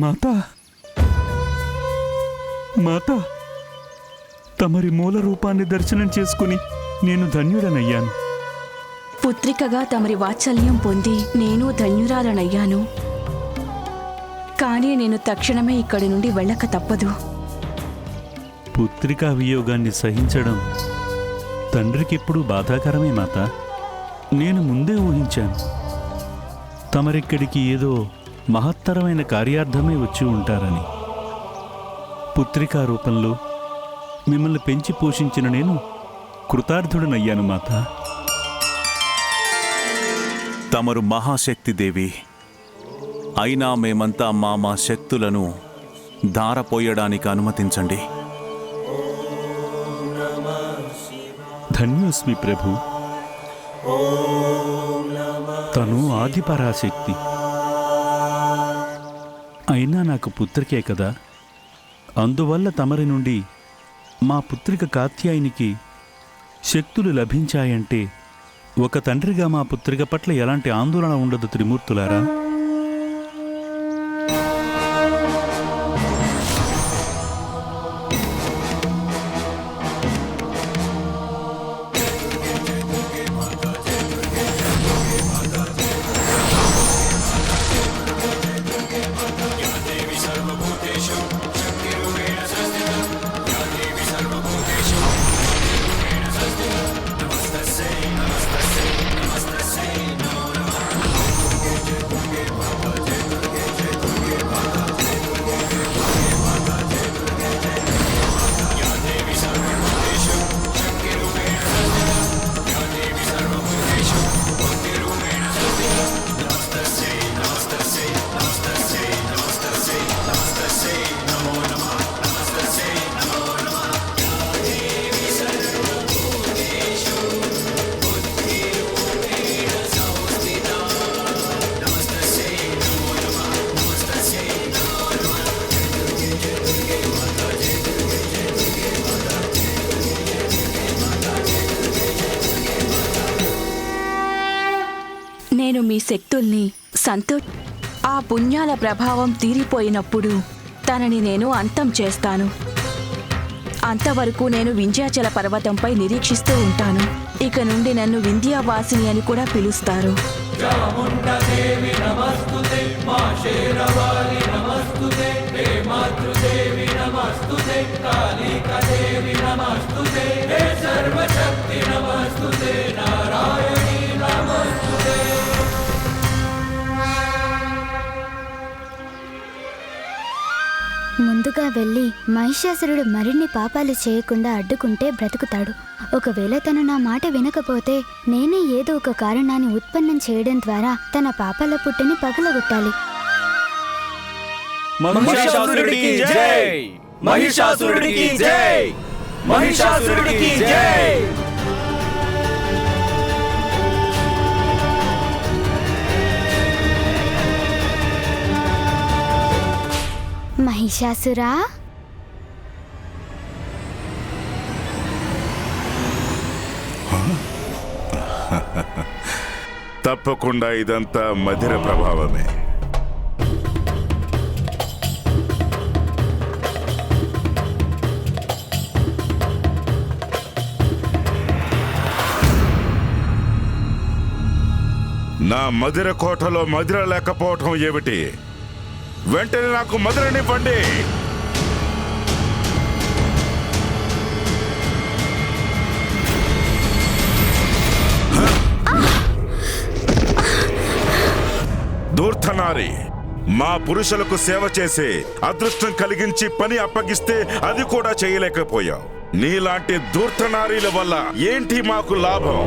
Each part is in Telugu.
మాత. మాత తమరి మూల రూపాన్ని దర్శనం చేసుకుని నేను ధన్యుడనయ్యాను. పుత్రికగా తమరి వాత్సల్యం పొంది నేను ధన్యురాలనయ్యాను. కానీ నేను తక్షణమే ఇక్కడి నుండి వెళ్ళక తప్పదు. పుత్రికా వియోగాన్ని సహించడం తండ్రికెప్పుడు బాధాకరమే మాత. నేను ముందే ఊహించాను. తమరిక్కడికి ఏదో మహత్తరమైన కార్యార్థమే వచ్చి ఉంటారని. పుత్రికా రూపంలో మిమ్మల్ని పెంచి పోషించిన నేను కృతార్థుడనయ్యాను మాత. తమరు మహాశక్తి దేవి అయినా మేమంతా మా మా శక్తులను ధారపోయడానికి అనుమతించండి. ధన్యోస్మి ప్రభు. తను ఆది పరాశక్తి అయినా నాకు పుత్రికే కదా. అందువల్ల తమరి నుండి మా పుత్రిక కాత్యాయనికి శక్తులు లభించాయంటే ఒక తండ్రిగా మా పుత్రిక పట్ల ఎలాంటి ఆందోళన ఉండదు త్రిమూర్తులారా. శక్తుల్ని సంతో ఆ పుణ్యాల ప్రభావం తీరిపోయినప్పుడు తనని నేను అంతం చేస్తాను. అంతవరకు నేను వింధ్యాచల పర్వతంపై నిరీక్షిస్తూ ఉంటాను. ఇక నుండి నన్ను వింధ్యావాసిని అని కూడా పిలుస్తారు. ముందుగా వెళ్ళి మహిషాసురుడు మరిన్ని పాపాలు చేయకుండా అడ్డుకుంటే బ్రతుకుతాడు. ఒకవేళ తను నా మాట వినకపోతే నేనే ఏదో ఒక కారణాన్ని ఉత్పన్నం చేయడం ద్వారా తన పాపాల పుట్టిని పగలగొట్టాలి. మహిషాసురుడికి జై! మహిషాసురుడికి జై! మహిషాసురుడికి జై! మహిషాసురా? తప్పకుండా ఇదంతా మధిర ప్రభావమే. నా మధిర కోటలో మధిర లేకపోవటం ఏమిటి? వెంటనే నాకు మధురనివ్వండి దూర్ధనారి మా పురుషులకు సేవ చేసి అదృష్టం కలిగించి పని అప్పగిస్తే అది కూడా చేయలేకపోయావు. నీలాంటి దూర్ధనారీల వల్ల ఏంటి మాకు లాభం?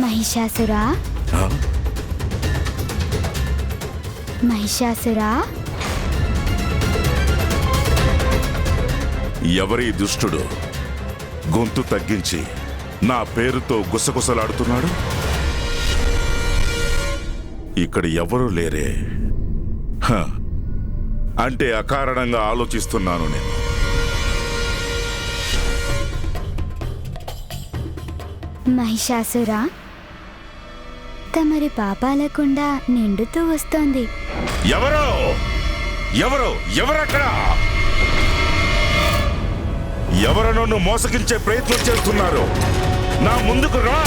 మహిషాసురా మహిషాసురా? ఎవరి దుష్టుడు గొంతు తగ్గించి నా పేరుతో గుసగుసలాడుతున్నాడు? ఇక్కడ ఎవరూ లేరే. అంటే అకారణంగా ఆలోచిస్తున్నాను నేను. మహిషాసురా? తమరి పాపాలకుండా నిండుతూ వస్తోంది. ఎవరు? ఎవరు? ఎవరక్కడ? ఎవరు నన్ను మోసగించే ప్రయత్నం చేస్తున్నారు? నా ముందుకు రా!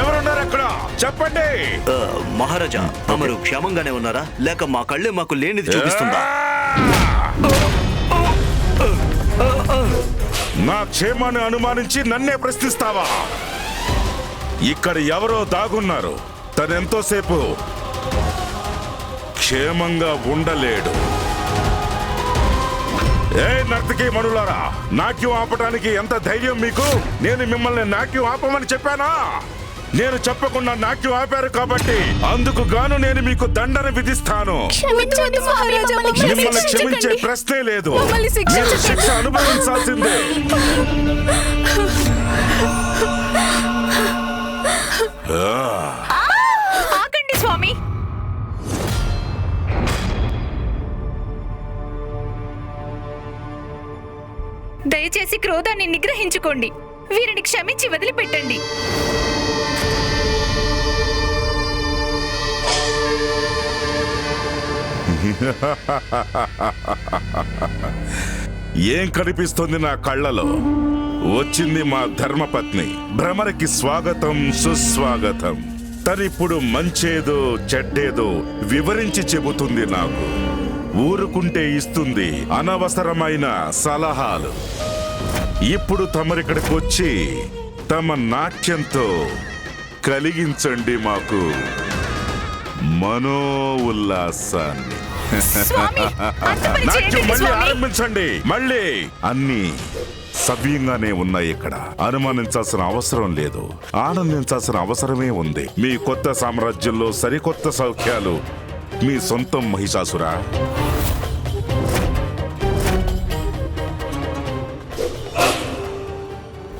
ఎవరున్నారు అక్కడ? చెప్పండి! మహారాజా తమరు క్షేమంగానే ఉన్నారా? లేక మా కళ్ళే మాకు లేనిది చూపిస్తుందా? నా క్షేమాన్ని అనుమానించి నన్నే ప్రశ్నిస్తావా? ఇక్కడ ఎవరో దాగున్నారు. తనెంతోసేపు క్షేమంగా ఉండలేడు. ఏ నర్తకి మనులారా నాట్యం ఆపటానికి ఎంత ధైర్యం మీకు? నేను మిమ్మల్ని నాట్యం ఆపమని చెప్పానా? నేను చెప్పకుండా నాట్యం ఆపారు కాబట్టి అందుకు గాను నేను మీకు దండన విధిస్తాను. క్షమించండి మహారాజా మిమ్మల్ని క్షమించే ప్రశ్నే లేదు. మీరు శిక్ష అనుభవించాల్సిందే. ఆగండి స్వామి. దయచేసి క్రోధాన్ని నిగ్రహించుకోండి. వీరిని క్షమించి వదిలిపెట్టండి. ఏం కనిపిస్తుంది నా కళ్ళలో? వచ్చింది మా ధర్మపత్ని. భ్రమరకి స్వాగతం సుస్వాగతం. తనిప్పుడు మంచేదో చెడ్డేదో వివరించి చెబుతుంది నాకు. ఊరుకుంటే ఇస్తుంది అనవసరమైన సలహాలు. ఇప్పుడు తమరిక్కడికి వచ్చి తమ నాట్యంతో కలిగించండి మాకు. మనో ఉల్లాసాన్ని స్వామి నాట్యం మళ్ళీ ఆరంభించండి. మళ్ళీ. అన్ని సవ్యంగానే ఉన్నాయి ఇక్కడ. అనుమానించాల్సిన అవసరం లేదు. ఆనందించాల్సిన అవసరమే ఉంది. మీ కొత్త సామ్రాజ్యంలో సరికొత్త సౌఖ్యాలు మీ సొంతం మహిషాసురా.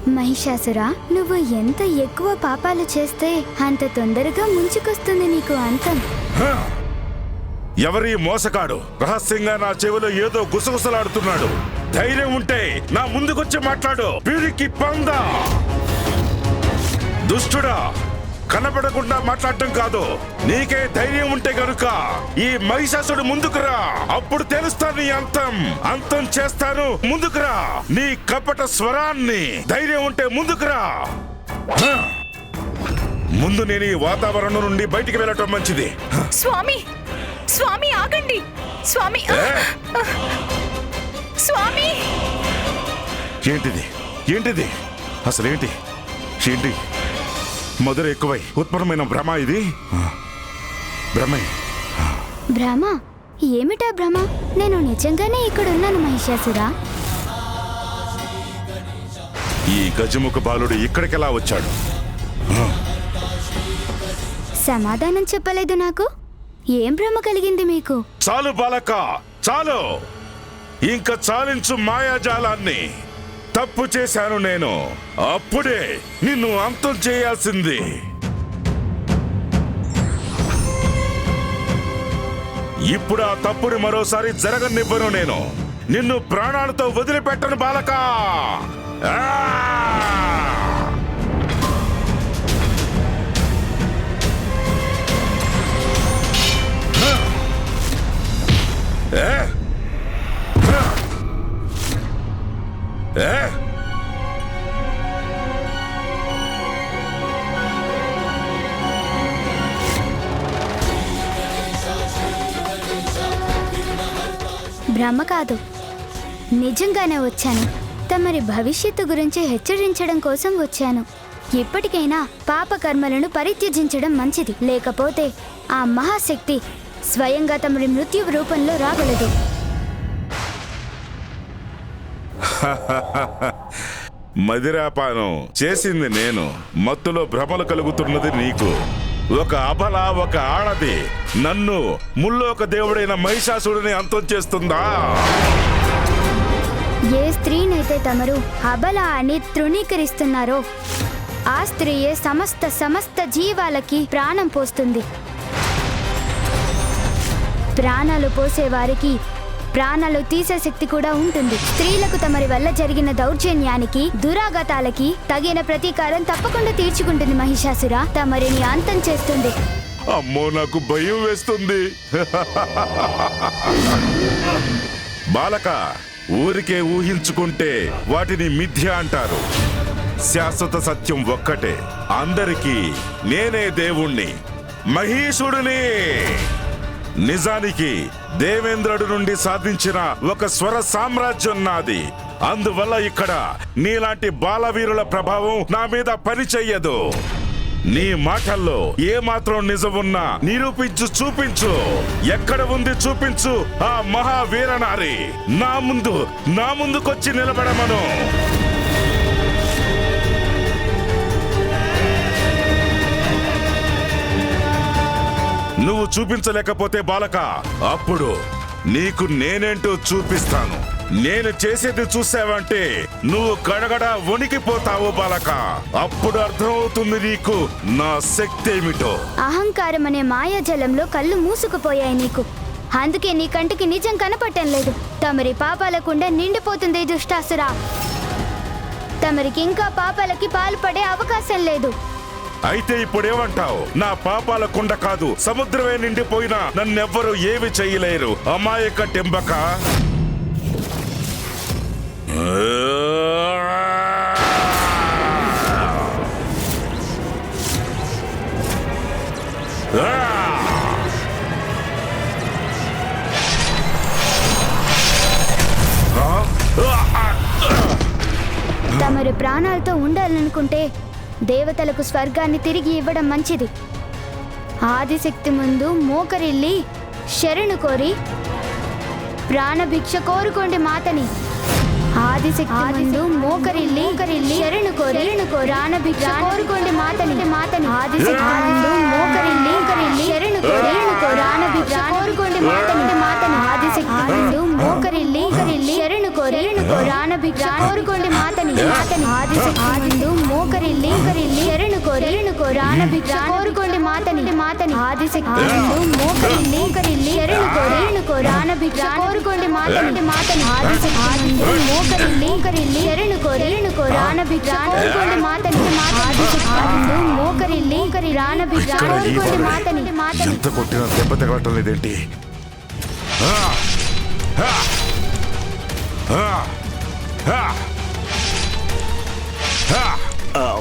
మహిషాసురా నువ్వు ఎంత ఎక్కువ పాపాలు చేస్తే అంత తొందరగా ముంచుకొస్తుంది నీకు అంతం. ఎవరి మోసగాడు రహస్యంగా నా చెవిలో ఏదో గుసగుసలాడుతున్నాడు. ధైర్యం ఉంటే నా ముందుకొచ్చి మాట్లాడు. వీరికి పంద. దుష్టుడా కనపడకుండా మాట్లాడటం కాదు. నీకే ధైర్యం ఉంటే గనుక ఈ మహిషాసుడు ముందుకురా అప్పుడు తెలుస్తా నీ అంతం. అంతం చేస్తాను ముందుకురా నీ కపట స్వరాన్ని ధైర్యం ఉంటే ముందుకురా ముందు నేను ఈ వాతావరణం నుండి బయటికి వెళ్ళటం మంచిది. స్వామి స్వామి ఆగండి. స్వామి? స్వామి. ఏంటిది? ఏంటిది? అసలేంటి? ఏంటి? మధుర ఎక్కువై ఉత్పన్నమైన భ్రమ ఇది? భ్రమే. భ్రమ? ఏమిటా భ్రమ? నేను నిజంగానే ఇక్కడ ఉన్నాను మహిషాసురా. ఈ గజముఖ బాలుడు ఇక్కడికెలా వచ్చాడు? సమాధానం చెప్పలేదు నాకు. ఏం భ్రమ కలిగింది మీకు? చాలు బాలక చాలు. ఇంకా చాలించు మాయాజాలాన్ని. తప్పు చేశాను నేను. అప్పుడే నిన్ను అంతం చేయాల్సింది. ఇప్పుడు ఆ తప్పుని మరోసారి జరగనివ్వను నేను. నిన్ను ప్రాణాలతో వదిలిపెట్టను బాలక. ఆ! భ్రమ కాదు. నిజంగానే వచ్చాను. తమరి భవిష్యత్తు గురించి హెచ్చరించడం కోసం వచ్చాను. ఇప్పటికైనా పాపకర్మలను పరిత్యజించడం మంచిది. లేకపోతే ఆ మహాశక్తి స్వయంగా తమరి మృత్యు రూపంలో రాగలదు. మదిరాపానం చేసింది నేను. మత్తులో భ్రమలు కలుగుతున్నది నీకు. ఒక అబల ఒక ఆడది నన్ను ముల్లోక దేవుడైన మహిషాసుడిని అంతం చేస్తుందా? ఏ స్త్రీనైతే తమరు అబల అని తృణీకరిస్తున్నారో ఆ స్త్రీయే సమస్త సమస్త జీవాలకి ప్రాణం పోస్తుంది. ప్రాణాలు పోసేవారికి ప్రాణాలు తీసే శక్తి కూడా ఉంటుంది. స్త్రీలకు తమరి వల్ల జరిగిన దౌర్జన్యానికి దురాగతాలకి తగిన ప్రతీకారం తప్పకుండా తీర్చుకుంటుంది మహిషాసుర. తమరిని అంతం చేస్తుంది. అమ్మో నాకు భయం వేస్తుంది. బాలక ఊరికే ఊహించుకుంటే వాటిని మిథ్య అంటారు. శాశ్వత సత్యం ఒక్కటే. అందరికీ నేనే దేవుణ్ణి. మహేశుడిని నిజానికి దేవేంద్రుడు నుండి సాధించిన ఒక స్వర సామ్రాజ్యం నాది. అందువల్ల ఇక్కడ నీలాంటి బాలవీరుల ప్రభావం నా మీద పని చెయ్యదు. నీ మాటల్లో ఏ మాత్రం నిజమున్నా నిరూపించు చూపించు. ఎక్కడ ఉంది చూపించు ఆ మహావీరనారి. నా ముందు నా ముందుకొచ్చి నిలబడమను. నువ్వు చూపించలేకపోతే బాలక అప్పుడు నీకు నేనేంటో చూపిస్తాను. నేను చేసేది చూసావంటే నువ్వు గడగడ వణికిపోతావు బాలక. అప్పుడు అర్థమవుతుంది నీకు నా శక్తి ఏమిటో అహంకారం అనే మాయాజలంలో కళ్ళు మూసుకుపోయాయి నీకు. అందుకే నీ కంటికి నిజం కనపడటం లేదు. తమరి పాపాలకుండా నిండిపోతుంది దుష్టాసురా. తమరికి ఇంకా పాపాలకి పాల్పడే అవకాశం లేదు. అయితే ఇప్పుడేమంటావు? నా పాపాల కుండ కాదు సముద్రమే నిండిపోయినా నన్నెవ్వరూ ఏమి చేయలేరు. అమాయక టెంబక. తమరి ప్రాణాలతో ఉండాలనుకుంటే దేవతలకు స్వర్గాన్ని తిరిగి ఇవ్వడం మంచిది. ఆదిశక్తి ముందు మోకరిల్లి శరణు కోరి ప్రాణభిక్ష కోరుకోండి మాతని. ఆదిశక్తి ముందు మోకరిల్లి మోకరిల్లి శరణు కోరి ప్రాణభిక్ష కోరుకోండి మాతని. మాతని. ఆదిశక్తి ముందు మోకరిల్లి మోకరిల్లి శరణు కోరి శరణు కోరి ప్రాణభిక్ష కోరుకోండి మాతని. మాతని. ఆదిశక్తి ముందు మోకరిల్లి మోకరిల్లి శరణు శరణు కోరి శరణు కోరి ప్రాణభిక్ష కోరుకోండి మాతని మాతని. ఆదిశక్తి ముందు మోకరిల్లి మోకరిల్లి. శరణు కోరి శరణు కోరి ప్రాణభిక్ష కోరుకోండి మాతని మాతని. ఆదిశక్తి ముందు మోకరిల్లి మోకరిల్లి. శరణు కోరి శరణు కోరి ప్రాణభిక్ష కోరుకోండి మాతని మాతని. ఆదిశక్తి ముందు మోకరిల్లి. మోకరి ప్రాణభిక్ష ఇక్కడ ఈ కోరుకోండి బాలే. మాతని మాతని. ఎంత కొట్టినా దెబ్బ తగలటం లేదేంటి?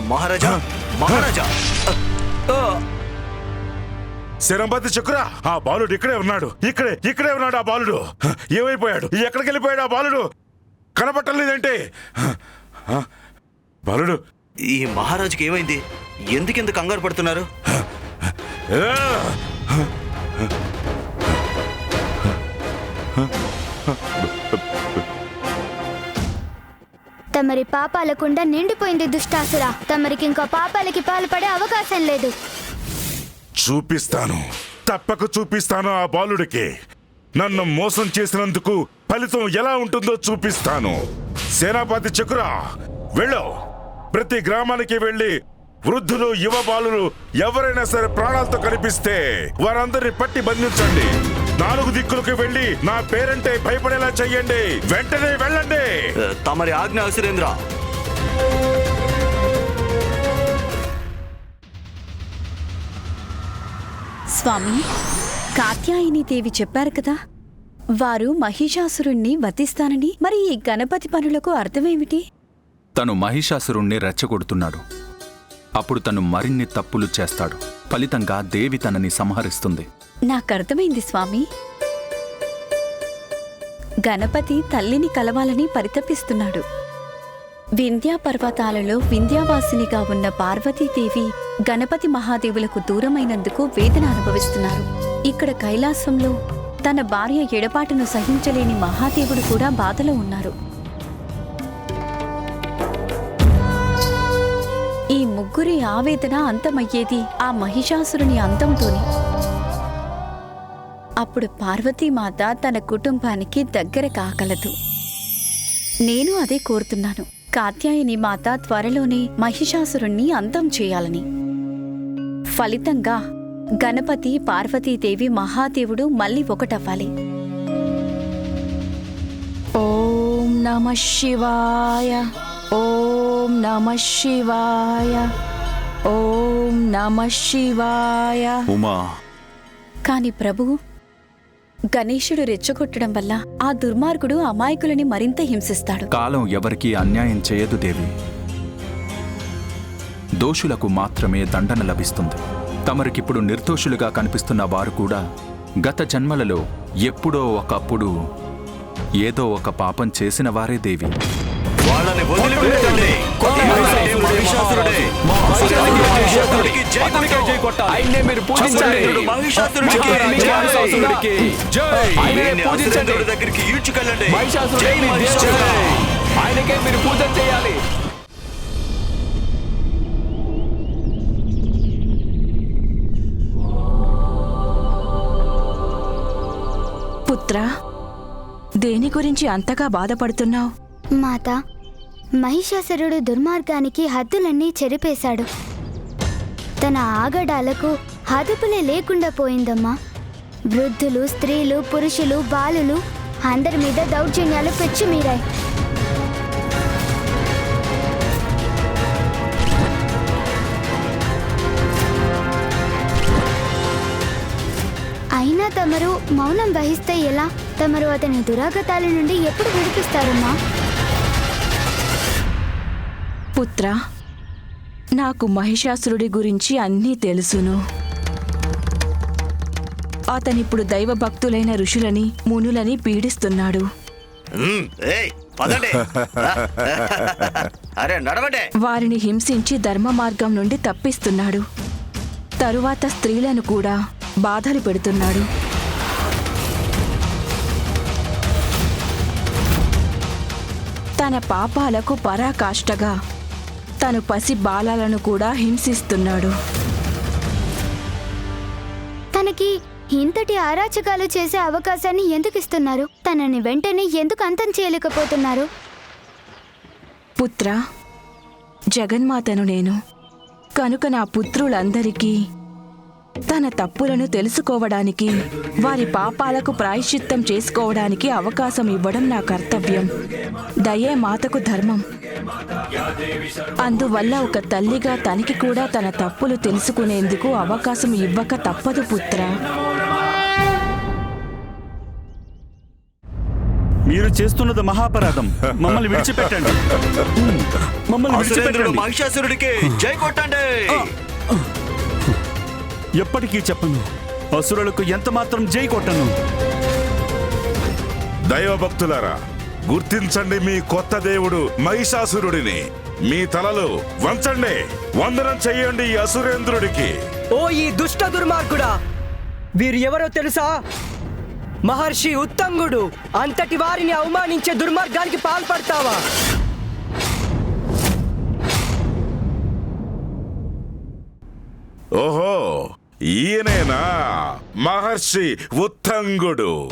మహారాజా మహారాజా. శరంపతి చక్ర ఆ బాలుడు ఇక్కడే ఉన్నాడు. ఇక్కడే ఇక్కడే ఉన్నాడు ఆ బాలుడు. ఏమైపోయాడు? ఎక్కడికి వెళ్ళిపోయాడు ఆ బాలుడు? కనపట్టలేదంటే. బాలుడు. ఈ మహారాజుకి ఏమైంది? ఎందుకింత కంగారు పడుతున్నారు! తమరి పాపాలకుండా నిండిపోయింది దుష్టాసుర. తమరికి ఇంకా పాపాలకి పాల్పడే అవకాశం లేదు. చూపిస్తాను. తప్పక చూపిస్తాను ఆ బాలుడికి. నన్ను మోసం చేసినందుకు ఫలితం ఎలా ఉంటుందో చూపిస్తాను. సేనాపతి చక్ర వెళ్ళు. ప్రతి గ్రామానికి వెళ్ళి వృద్ధులు యువ బాలులు ఎవరైనా సరే ప్రాణాలతో కనిపిస్తే వారందరిని పట్టి బంధించండి. నాలుగు దిక్కులకు వెళ్ళి నా పేరంటే భయపడేలా చెయ్యండి. వెంటనే వెళ్ళండి. తమరి ఆజ్ఞ అసురేంద్ర. స్వామి కాత్యాయని దేవి చెప్పారు కదా? వారు మహిషాసురుణ్ణి వధిస్తానని మరి ఈ గణపతి పనులకు అర్థమేమిటి? తను మహిషాసురుణ్ణి రెచ్చగొడుతున్నాడు. అప్పుడు తను మరిన్ని తప్పులు చేస్తాడు. ఫలితంగా దేవి తనని సంహరిస్తుంది. నాకర్థమైంది స్వామి. గణపతి తల్లిని కలవాలని పరితపిస్తున్నాడు. వింధ్యా పర్వతాలలో వింధ్యావాసినిగా ఉన్న పార్వతీదేవి గణపతి మహాదేవులకు దూరమైనందుకు వేదన అనుభవిస్తున్నారు. ఇక్కడ కైలాసంలో తన భార్య ఎడపాటును సహించలేని మహాదేవుడు కూడా బాధలో ఉన్నారు. ఈ ముగ్గురి ఆవేదన అంతమయ్యేది ఆ మహిషాసురుని అంతంతోనే. అప్పుడు పార్వతీమాత తన కుటుంబానికి దగ్గర కాగలదు. నేను అదే కోరుతున్నాను. కాత్యాయని మాత త్వరలోనే మహిషాసురుణ్ణి అంతం చేయాలని. ఫలితంగా గణపతి పార్వతీదేవి మహాదేవుడు మళ్ళీ ఒకటవ్వాలి. ఓం నమ శివాయ. ఓం నమ శివాయ. ఓం నమ శివాయ. ఉమా. కాని ప్రభువు గణేశుడు రెచ్చగొట్టడం వల్ల ఆ దుర్మార్గుడు అమాయకులని మరింత హింసిస్తాడు. కాలం ఎవరికీ అన్యాయం చేయదు దేవి. దోషులకు మాత్రమే దండన లభిస్తుంది. తమరికిప్పుడు నిర్దోషులుగా కనిపిస్తున్న వారు కూడా గత జన్మలలో ఎప్పుడో ఒకప్పుడు ఏదో ఒక పాపం చేసిన వారే దేవి. వాళ్ళని వదిలిపెట్టండి. మహిషాసురుడికి జై. దగ్గరికి ఈడ్చుకెళ్ళండి. ఆయనకే మీరు పూజ చేయాలి. పుత్ర దేని గురించి అంతగా బాధపడుతున్నావు? మాత మహిషాసురుడు దుర్మార్గానికి హద్దులన్నీ చెరిపేశాడు. తన ఆగడాలకు హదుపులే లేకుండా పోయిందమ్మా. వృద్ధులు స్త్రీలు పురుషులు బాలులు అందరి మీద దౌర్జన్యాలు పెచ్చుమీరాయి. అయినా తమరు మౌనం వహిస్తే ఎలా? తమరు అతని దురాగతాల నుండి ఎప్పుడు విడిపిస్తారమ్మా? పుత్ర నాకు మహిషాసురుడి గురించి అన్నీ తెలుసును. అతనిప్పుడు దైవభక్తులైన ఋషులని మునులని పీడిస్తున్నాడు. వారిని హింసించి ధర్మ మార్గం నుండి తప్పిస్తున్నాడు. తరువాత స్త్రీలను కూడా బాధలు పెడుతున్నాడు. తన పాపాలకు పరాకాష్ఠగా తను పసి బాలలను కూడా హింసిస్తున్నాడు. తనకి ఇంతటి అరాచకాలు చేసే అవకాశాన్ని ఎందుకు ఇస్తున్నారు? తనని వెంటనే ఎందుకు అంతం చేయలేకపోతున్నారు? పుత్ర జగన్మాతను నేను. కనుక నా పుత్రులందరికీ తన తప్పులను తెలుసుకోవడానికి వారి పాపాలకు ప్రాయశ్చిత్తం చేసుకోవడానికి అవకాశం ఇవ్వడం నా కర్తవ్యం. దయే మాతకు ధర్మం. అందువల్ల ఒక తల్లిగా తనకి కూడా తన తప్పులు తెలుసుకునేందుకు అవకాశం ఇవ్వక తప్పదు పుత్ర. మీరు చేస్తున్నది మహాపరాధం. మమ్మల్ని విడిచిపెట్టండి. మమ్మల్ని విడిచిపెట్టండి. మహిషాసురుడికి జై కొట్టండి. ఎప్పటికీ చెప్పను అసురులకు ఎంత మాత్రం జై కొట్టను. దైవభక్తులారా గుర్తించండి మీ కొత్త దేవుడు మహిషాసురుడిని. మీ తలలు వంచండి. వందనం చెయ్యండి అసురేంద్రుడికి. ఓ ఈ దుష్ట దుర్మార్గుడా! వీరు ఎవరో తెలుసా? మహర్షి ఉత్తంగుడు అంతటి వారిని అవమానించే దుర్మార్గానికి పాల్పడతావా? ఓహో ఈయనేనా? మహర్షి ఉత్తంగుడు.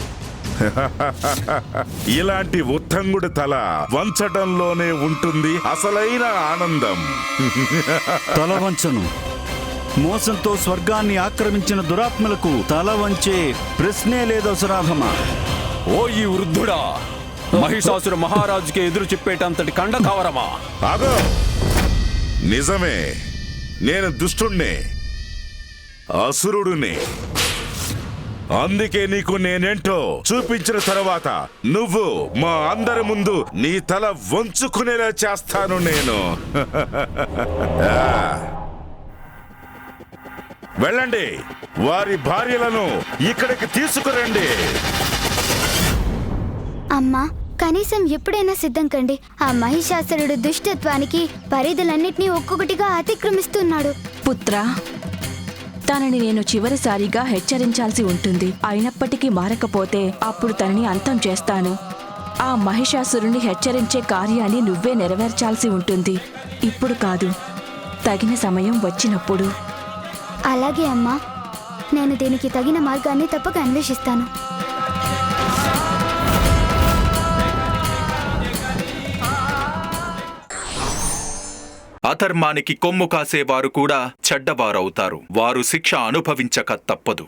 ఇలాంటి ఉత్తంగుడి తల వంచటంలోనే ఉంటుంది అసలైన ఆనందం. తల వంచను. మోసంతో స్వర్గాన్ని ఆక్రమించిన దురాత్మలకు తల వంచే ప్రశ్నే లేదు అసురాధమా. ఓ ఈ వృద్ధుడా మహిషాసుర మహారాజుకి ఎదురు చెప్పేటంతటి కండ కావరమా అగో నిజమే. నేను దుష్టుణ్ణి అసురుడిని. అందుకే నీకు నేనేంటో చూపించిన తర్వాత నువ్వు మా అందరి ముందు నీ తల వంచుకునేలా చేస్తాను నేను. వెళ్ళండి. వారి భార్యలను ఇక్కడికి తీసుకురండి. అమ్మా కనీసం ఎప్పుడైనా సిద్ధం కండి. ఆ మహిషాసురుడు దుష్టత్వానికి పరిధులన్నిటినీ ఒక్కొక్కటిగా అతిక్రమిస్తున్నాడు. పుత్ర తనని నేను చివరిసారిగా హెచ్చరించాల్సి ఉంటుంది. అయినప్పటికీ మారకపోతే అప్పుడు తనని అంతం చేస్తాను. ఆ మహిషాసురుని హెచ్చరించే కార్యాన్ని నువ్వే నెరవేర్చాల్సి ఉంటుంది. ఇప్పుడు కాదు తగిన సమయం వచ్చినప్పుడు. అలాగే అమ్మా నేను దీనికి తగిన మార్గాన్ని తప్పక అన్వేషిస్తాను. అధర్మానికి కొమ్ము కాసేవారు కూడా చెడ్డవారవుతారు. వారు శిక్ష అనుభవించక తప్పదు.